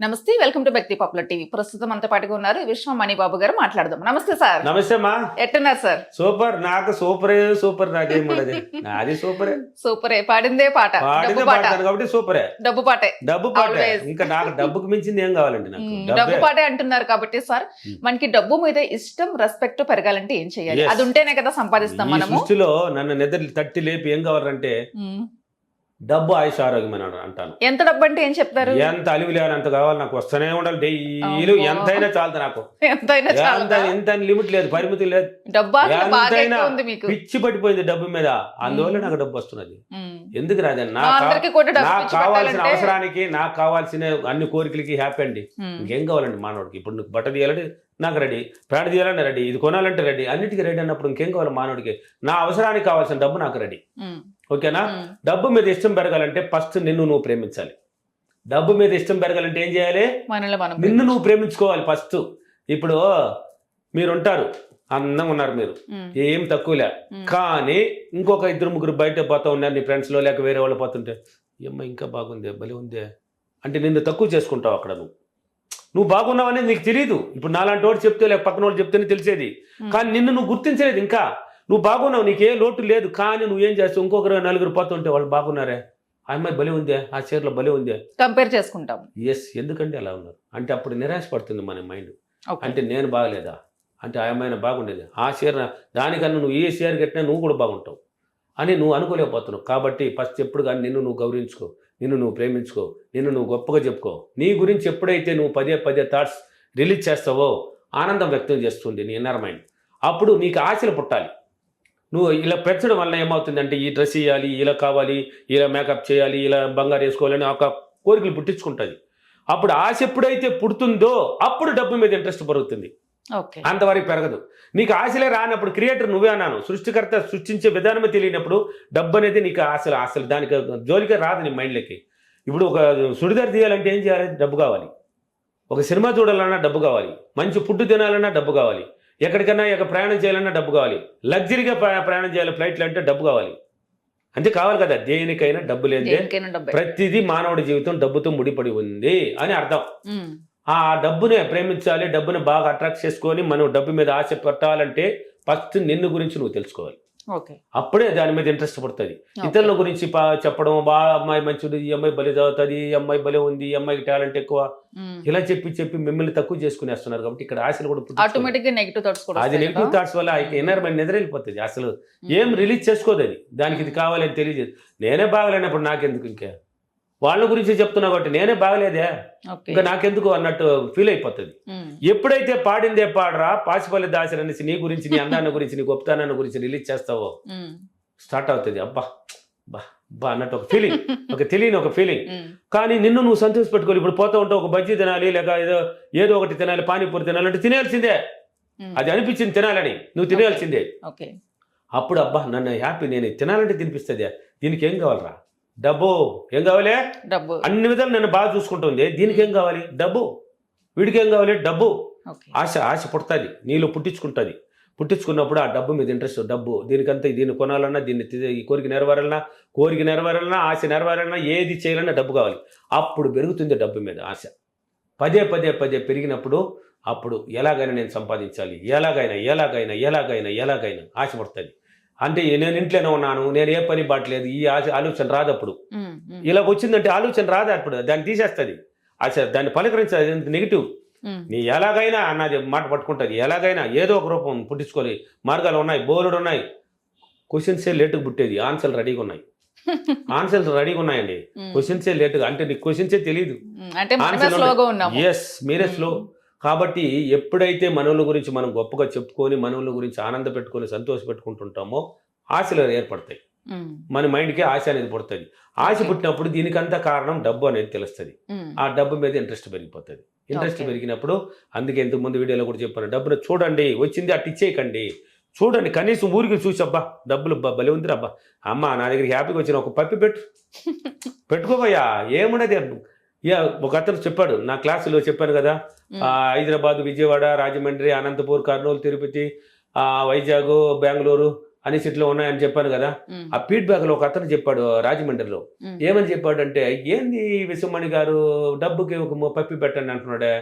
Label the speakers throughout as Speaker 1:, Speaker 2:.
Speaker 1: నమస్తే welcome to వ్యక్తి popular TV. ప్రస్తుతం అంత పాటుగా ఉన్నారు విశ్వ మణిబాబు గారు మాట్లాడదాం. నమస్తే సార్.
Speaker 2: నమస్తే అమ్మా.
Speaker 1: ఎట్టున్నారు సార్?
Speaker 2: సూపర్. నాకు సూపరే సూపర్ నాది సూపరే.
Speaker 1: సూపరే. పాడిందే పాట. పాట.
Speaker 2: కాబట్టి సూపరే.
Speaker 1: డబ్బు పాటే.
Speaker 2: డబ్బు పాటే. ఇంకా నాకు డబ్బుకు మించింది ఏం కావాలండి నాకు? డబ్బే.
Speaker 1: పాటే అంటున్నారు కాబట్టి సార్. మనకి డబ్బు మీద ఇష్టం రెస్పెక్ట్ పెరగాలంటే ఏం చేయాలి. అది ఉంటేనే కదా సంపాదిస్తాం మనము.
Speaker 2: సృష్టిలో నన్ను నిద్ర తట్టి లేపి ఏం కావాలంటే. డబ్బు ఆయుష ఆరోగ్యం అని అంటాను.
Speaker 1: ఎంత డబ్బు అంటే ఏం చెప్తారు?
Speaker 2: ఎంత అలివి లేనంత కావాలి నాకు. వస్తూనే ఉండాలి. డైలీ. ఎంతైనా చాలదు నాకు. ఎంత లిమిట్ లేదు పరిమితి లేదు.
Speaker 1: డబ్బు
Speaker 2: పిచ్చి పట్టిపోయింది డబ్బు మీద. అందువల్ల. నాకు డబ్బు వస్తున్నది. ఎందుకు రాదని
Speaker 1: మా
Speaker 2: నాకు కావాల్సిన అవసరానికి నాకు కావాల్సిన అన్ని కోరికలకి హ్యాపీ అండి. ఇంకేం కావాలండి మానవుడికి? ఇప్పుడు నువ్వు బట్ట తీయాలంటే నాకు రెడీ ప్రాణ తీయాలంటే రెడీ ఇది కొనాలంటే రెడీ అన్నిటికీ రెడీ అన్నప్పుడు ఇంకేం కావాలి మానవుడికి? నా అవసరానికి కావాల్సిన డబ్బు నాకు రెడీ. ఓకేనా. డబ్బు మీద ఇష్టం పెరగాలంటే ఫస్ట్ నిన్ను నువ్వు ప్రేమించాలి. డబ్బు మీద ఇష్టం పెరగాలంటే ఏం చేయాలి? నిన్ను నువ్వు ప్రేమించుకోవాలి ఫస్ట్. ఇప్పుడు మీరు ఉంటారు అందంగా ఉన్నారు మీరు. ఏం తక్కువలే. కానీ ఇంకొక ఇద్దరు ముగ్గురు బయట పోతా ఉన్నారు నీ ఫ్రెండ్స్లో లేక వేరే వాళ్ళు పోతుంటే ఏమ్మా ఇంకా బాగుందే భలే ఉందే. అంటే నిన్ను తక్కువ చేసుకుంటావు అక్కడ నువ్వు. నువ్వు బాగున్నావనేది నీకు తెలియదు ఇప్పుడు నాలాంటి వాడు చెప్తే లేక పక్కన వాళ్ళు చెప్తేనే తెలిసేది. కానీ నిన్ను నువ్వు గుర్తించలేదు ఇంకా. నువ్వు బాగున్నావు నీకే లోటు లేదు కానీ నువ్వేం చేస్తావు? ఇంకొకరు నలుగురు పోతుంటే వాళ్ళు బాగున్నారే? ఆ అమ్మాయి భలే ఉందే ఆ చీరలో భలే ఉందే.
Speaker 1: కంపేర్ చేసుకుంటాం.
Speaker 2: ఎస్ ఎందుకంటే అలా ఉన్నారు. అంటే అప్పుడు నిరాశ పడుతుంది మన మైండ్. అంటే నేను బాగలేదా? అంటే ఆ అమ్మాయిన బాగుండేది? ఆ చీర దానికన్నా నువ్వు ఏ చీర కట్టినా నువ్వు కూడా బాగుంటావు అని నువ్వు అనుకోలేకపోతున్నావు. కాబట్టి ఫస్ట్ ఎప్పుడు కానీ నిన్ను నువ్వు గౌరవించుకో నిన్ను నువ్వు ప్రేమించుకో నిన్ను నువ్వు గొప్పగా చెప్పుకో. నీ గురించి ఎప్పుడైతే నువ్వు పదే పదే థాట్స్ రిలీజ్ చేస్తావో ఆనందం వ్యక్తం చేస్తుంది నీ ఇన్నర్ మైండ్ అప్పుడు నీకు ఆశలు పుట్టాలి. నువ్వు ఇలా పెంచడం వల్ల ఏమవుతుందంటే ఈ డ్రెస్ ఇవ్వాలి ఇలా కావాలి ఇలా మేకప్ చేయాలి ఇలా బంగారు వేసుకోవాలని ఒక కోరికలు పుట్టించుకుంటుంది. అప్పుడు ఆశ ఎప్పుడైతే పుడుతుందో అప్పుడు డబ్బు మీద ఇంట్రెస్ట్ పెరుగుతుంది. అంతవరకు పెరగదు. నీకు ఆశలే రానప్పుడు క్రియేటర్ నువ్వే అన్నాను. సృష్టికర్త సృష్టించే విధానమే తెలియనప్పుడు డబ్బు అనేది నీకు ఆశలు ఆశలు దానికి జోలికే రాదు నీ మైండ్లోకి ఇప్పుడు ఒక సుడిదార్ తీయాలంటే ఏం చేయాలి? డబ్బు కావాలి. ఒక సినిమా చూడాలన్నా డబ్బు కావాలి. మంచి ఫుడ్ తినాలన్నా డబ్బు కావాలి. ఎక్కడికన్నా ఇక ప్రయాణం చేయాలన్నా డబ్బు కావాలి. లగ్జరీగా ప్ర- ప్రయాణం చేయాలి ఫ్లైట్లు అంటే డబ్బు కావాలి. అంతే కావాలి కదా దేనికైనా డబ్బు లేదే ప్రతిదీ మానవుడి జీవితం డబ్బుతో ముడిపడి ఉంది అని అర్థం. ఆ డబ్బునే ప్రేమించాలి డబ్బుని బాగా అట్రాక్ట్ చేసుకొని మనం డబ్బు మీద ఆశ పెట్టాలంటే ఫస్ట్ నిన్ను గురించి నువ్వు తెలుసుకోవాలి. అప్పుడే దాని మీద ఇంట్రెస్ట్ పడుతుంది. ఇతరుల గురించి చెప్పడం బా అమ్మాయి మంచిది ఈ అమ్మాయి భలే చదువుతుంది ఈ అమ్మాయి భలే ఉంది ఈ అమ్మాయికి టాలెంట్ ఎక్కువ. ఇలా చెప్పి చెప్పి మిమ్మల్ని తక్కువ చేసుకునేస్తున్నారు కాబట్టి ఇక్కడ ఆశలు కూడా.
Speaker 1: ఆటోమేటిక్ నెగిటివ్ థాట్స్
Speaker 2: అది నెగిటివ్? థాట్స్ వల్ల ఇన్నర్ మైండ్ నిద్రపోతుంది అసలు. ఏం రిలీజ్ చేసుకోదు అది దానికి ఇది కావాలని తెలియజేది నేనే బాగలేనప్పుడు నాకెందుకు ఇంకా వాళ్ళ గురించి చెప్తున్నా కాబట్టి నేనే బాగలేదే. ఇంకా నాకెందుకు అన్నట్టు ఫీల్ అయిపోతుంది. ఎప్పుడైతే పాడిందే పాడరా పాసిపల్లి దాసరి అనేసి నీ గురించి నీ అందాన్ని గురించి నీ గొప్పతనాన్ని గురించి రిలీజ్ చేస్తావో. స్టార్ట్ అవుతుంది. అబ్బా బా బా అన్నట్టు ఒక ఫీలింగ్ ఒక తెలియని ఒక ఫీలింగ్. కానీ నిన్ను నువ్వు సంతోష పెట్టుకోవాలి. ఇప్పుడు పోతా ఉంటావు ఒక బజ్జీ తినాలి లేక ఏదో ఏదో ఒకటి తినాలి పానీపూరి తినాలంటే తినేయాల్సిందే.
Speaker 1: మ్మ్.
Speaker 2: అది అనిపించింది తినాలని. నువ్వు తినేయాల్సిందే. అప్పుడు అబ్బా నన్ను హ్యాపీ నేను తినాలంటే తినిపిస్తుంది. దీనికి ఏం కావాలరా? డబ్బు ఏం కావాలి?
Speaker 1: డబ్బు.
Speaker 2: అన్ని విధాలు నన్ను బాగా చూసుకుంటుంది. దీనికి ఏం కావాలి? డబ్బు. వీడికి ఏం కావాలి? డబ్బు. ఆశ ఆశ పుడుతుంది. నీలో పుట్టించుకుంటుంది. పుట్టించుకున్నప్పుడు ఆ డబ్బు మీద ఇంట్రెస్ట్ డబ్బు. దీనికంతా దీన్ని కొనాలన్నా దీన్ని ఈ కోరిక నెరవేరాలన్నా కోరిక నెరవేరాలన్నా ఆశ నెరవేరాలన్నా ఏది చేయాలన్నా డబ్బు కావాలి. అప్పుడు పెరుగుతుంది డబ్బు మీద ఆశ. పదే పదే పదే పెరిగినప్పుడు అప్పుడు ఎలాగైనా నేను సంపాదించాలి. ఎలాగైనా ఎలాగైనా ఎలాగైనా ఎలాగైనా ఆశ పడుతుంది. అంటే నేను ఇంట్లోనే ఉన్నాను నేను ఏ పని బాట్లేదు ఈ ఆశ ఆలోచన రాదు అప్పుడు. ఇలా వచ్చిందంటే ఆలోచన రాదు అప్పుడు దాన్ని తీసేస్తుంది. ఆశ దాన్ని పలకరించదు నెగిటివ్. నీ ఎలాగైనా అన్నది మాట పట్టుకుంటుంది ఎలాగైనా ఏదో ఒక రూపం పుట్టించుకోవాలి మార్గాలు ఉన్నాయి బోలుడు ఉన్నాయి. క్వశ్చన్సే లేటుగా పుట్టేది ఆన్సర్లు రెడీగా ఉన్నాయి. ఆన్సర్లు రెడీగా ఉన్నాయండి. క్వశ్చన్సే లేటుగా అంటే నీకు క్వశ్చన్సే తెలియదు ఎస్ మీరే స్లో కాబట్టి ఎప్పుడైతే మనవుల గురించి మనం గొప్పగా చెప్పుకొని మనవుల గురించి ఆనంద పెట్టుకొని సంతోష పెట్టుకుంటుంటామో ఆశలు ఏర్పడతాయి. మన మైండ్కి ఆశ అనేది పుడుతుంది ఆశ. పుట్టినప్పుడు దీనికంతా కారణం డబ్బు అనేది తెలుస్తుంది. ఆ డబ్బు మీద ఇంట్రెస్ట్ పెరిగిపోతుంది ఇంట్రెస్ట్. పెరిగినప్పుడు అందుకే ఇంతకు ముందు వీడియోలో కూడా చెప్పాను డబ్బును చూడండి వచ్చింది అటు ఇచ్చేయకండి చూడండి కనీసం ఊరికి చూసి అబ్బా డబ్బులు భలే ఉంది అబ్బా అమ్మ నా దగ్గరికి హ్యాపీగా వచ్చిన ఒక పప్పి పెట్టు పెట్టుకోబోయా ఏమున్నది ఇక ఒక అతను చెప్పాడు నా క్లాసులో చెప్పాను కదా. హైదరాబాద్ విజయవాడ రాజమండ్రి అనంతపూర్ కర్నూలు తిరుపతి ఆ, వైజాగ్ బెంగళూరు అనేసి ఇట్లా ఉన్నాయని చెప్పాను కదా. ఆ ఫీడ్బ్యాక్లో ఒక అతను చెప్పాడు రాజమండ్రిలో. ఏమని చెప్పాడంటే ఏంది విశ్వమణి గారు డబ్బుకి ఒక పప్పి పెట్టండి అంటున్నాడే.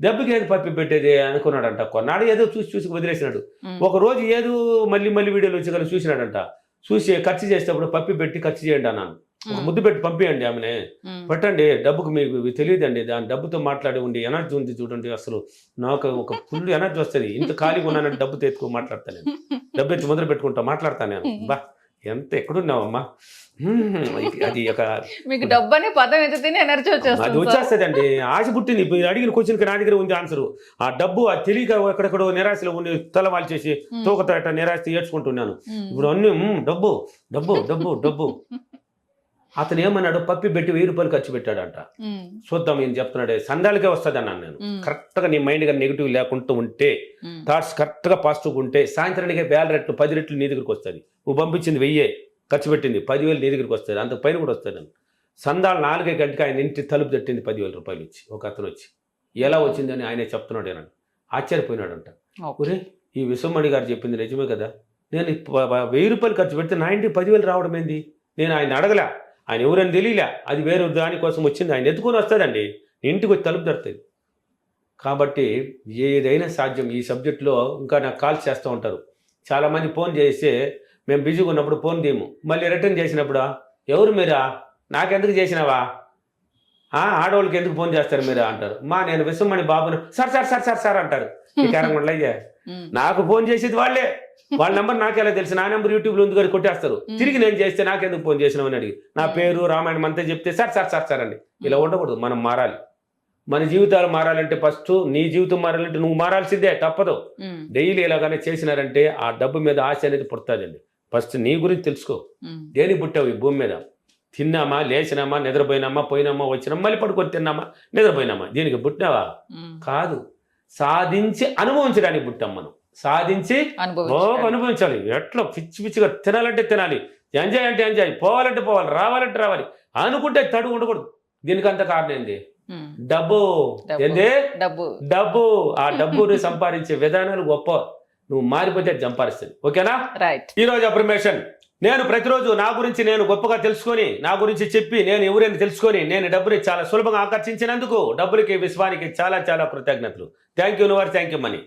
Speaker 2: డబ్బుకి ఏది పప్పి పెట్టేది? అనుకున్నాడంట. కొన్నాడు ఏదో చూసి చూసి వదిలేసినాడు. ఒక రోజు ఏదో మళ్ళీ మళ్ళీ వీడియోలు వచ్చి కలిసి చూసినాడంట. చూసి ఖర్చు చేసేటప్పుడు పప్పి పెట్టి ఖర్చు చేయండి అన్నాను. ఒక ముద్దు పెట్టి పంపియండి ఆమెనే. పెట్టండి డబ్బుకు మీకు తెలియదండి. దాని డబ్బుతో మాట్లాడి ఉండి ఎనర్జీ ఉంది చూడండి అసలు. నాకు ఒక ఫుల్ ఎనర్జీ వస్తుంది. ఇంత ఖాళీగా ఉన్నానని డబ్బుతో ఎత్తుకో మాట్లాడతాను నేను. డబ్బు ఎత్తి మొదలు పెట్టుకుంటా మాట్లాడతాను నేను. బా ఎంత ఎక్కడున్నావమ్మా? అది ఒక
Speaker 1: మీకు డబ్బు అనే పదం ఎత్తితేనే ఎనర్జీ
Speaker 2: అది
Speaker 1: వచ్చేస్తుంది సార్.
Speaker 2: వచ్చేస్తుందండి. ఆశ పుట్టింది. అడిగిన క్వశ్చన్కి నా దగ్గర ఉంది ఆన్సర్ ఆ డబ్బు ఆ తెలియక ఎక్కడెక్కడో నిరాశలో ఉండి తలవాలు చేసి
Speaker 1: ఉమ్,
Speaker 2: తూకతట నిరాశ ఏడ్చుకుంటున్నాను. ఇప్పుడు అన్ని "మ్మ్, డబ్బు డబ్బు డబ్బు డబ్బు. అతను ఏమన్నాడు పప్పి పెట్టి వెయ్యి రూపాయలు ఖర్చు పెట్టాడంట. చూద్దాం ఏం చెప్తున్నాడే. సందాలకే వస్తుంది అన్నాను నేను.
Speaker 1: ఉమ్,
Speaker 2: కరెక్ట్గా నీ మైండ్గా నెగిటివ్ లేకుండా ఉంటే థాట్స్ కరెక్ట్గా పాజిటివ్ ఉంటే సాయంత్రానికి వేల రెట్లు పది రెట్లు నీ దగ్గరికి వస్తుంది నువ్వు పంపించింది వెయ్యే ఖర్చు పెట్టింది పదివేలు నీ దగ్గరికి వస్తుంది అంత పైన కూడా వస్తుంది నేను సందాలు నాలుగే గంటకి ఆయన ఇంటి తలుపు తట్టింది పదివేల రూపాయలు ఇచ్చి ఒక అతను వచ్చి. ఎలా వచ్చిందని ఆయనే చెప్తున్నాడు ఏనండి ఆశ్చర్యపోయినాడంట.
Speaker 1: ఓకే.
Speaker 2: ఒరే ఈ విశ్వమణి గారు చెప్పింది నిజమే కదా. నేను వెయ్యి రూపాయలు ఖర్చు పెడితే నా ఇంటికి పదివేలు రావడం ఏంది నేను ఆయన అడగలే. ఆయన ఎవరని తెలియలే. అది వేరే దానికోసం వచ్చింది. ఆయన ఎత్తుకొని వస్తుందండి ఇంటికి వచ్చి తలుపు తడుతుంది కాబట్టి ఏదైనా సాధ్యం. ఈ సబ్జెక్ట్లో ఇంకా నాకు కాల్ చేస్తూ ఉంటారు. చాలామంది ఫోన్ చేస్తే మేము బిజీగా ఉన్నప్పుడు ఫోన్ తీయము. మళ్ళీ రిటర్న్ చేసినప్పుడు ఎవరు మీరా? నాకెందుకు చేసినావా? ఆడవాళ్ళకి ఎందుకు ఫోన్ చేస్తారు మీరు? అంటారు. మా నేను విశ్వమణి బాబును sir sir sir sir sir అంటారు. ఈ కారణం నాకు ఫోన్ చేసేది వాళ్ళే. వాళ్ళ నెంబర్ నాకెలా తెలుసు. నా నెంబర్ యూట్యూబ్లో ఉంది కానీ కొట్టేస్తారు. తిరిగి నేను చేస్తే నాకెందుకు ఫోన్ చేసినావు అని అడిగి. నా. పేరు రామాయణం అంతా చెప్తే సార్ సార్ సార్ సార్ అండి. ఇలా ఉండకూడదు. మనం మారాలి. మన జీవితాలు మారాలంటే ఫస్ట్ నీ జీవితం మారాలంటే నువ్వు మారాల్సిందే. తప్పదు. డైలీ ఇలాగానే చేసినారంటే ఆ డబ్బు మీద ఆశ అనేది పుడతాదండి. ఫస్ట్ నీ గురించి తెలుసుకో. దేనికి పుట్టావు ఈ భూమి మీద? తిన్నామా? లేచినామా? నిద్రపోయినామా? పోయినామా? వచ్చినామా? మళ్ళీ పడుకొని తిన్నామా? నిద్రపోయినామా? దీనికి పుట్టినావా? కాదు. సాధించి అనుభవించడానికి పుట్టాం మనం. సాధించి బాగా
Speaker 1: అనుభవించాలి.
Speaker 2: ఎట్లా పిచ్చి పిచ్చిగా తినాలంటే తినాలి. ఎంజాయ్ అంటే ఎంజాయ్. పోవాలంటే పోవాలి రావాలంటే రావాలి. అనుకుంటే తడు ఉండకూడదు. దీనికి అంత కారణం ఏంది? డబ్బు. ఏంది?
Speaker 1: డబ్బు.
Speaker 2: డబ్బు. ఆ డబ్బుని సంపాదించే విధానాలు గొప్ప. నువ్వు మారిపోతే సంపాదిస్తుంది ఓకేనా?
Speaker 1: రైట్.
Speaker 2: ఈ రోజు అప్రిమేషన్. నేను ప్రతిరోజు నా గురించి నేను గొప్పగా తెలుసుకొని నా గురించి చెప్పి నేను ఎవరైనా తెలుసుకొని నేను డబ్బుని చాలా సులభంగా ఆకర్షించినందుకు డబ్బులకి విశ్వానికి చాలా చాలా కృతజ్ఞతలు. Thank you your thank you money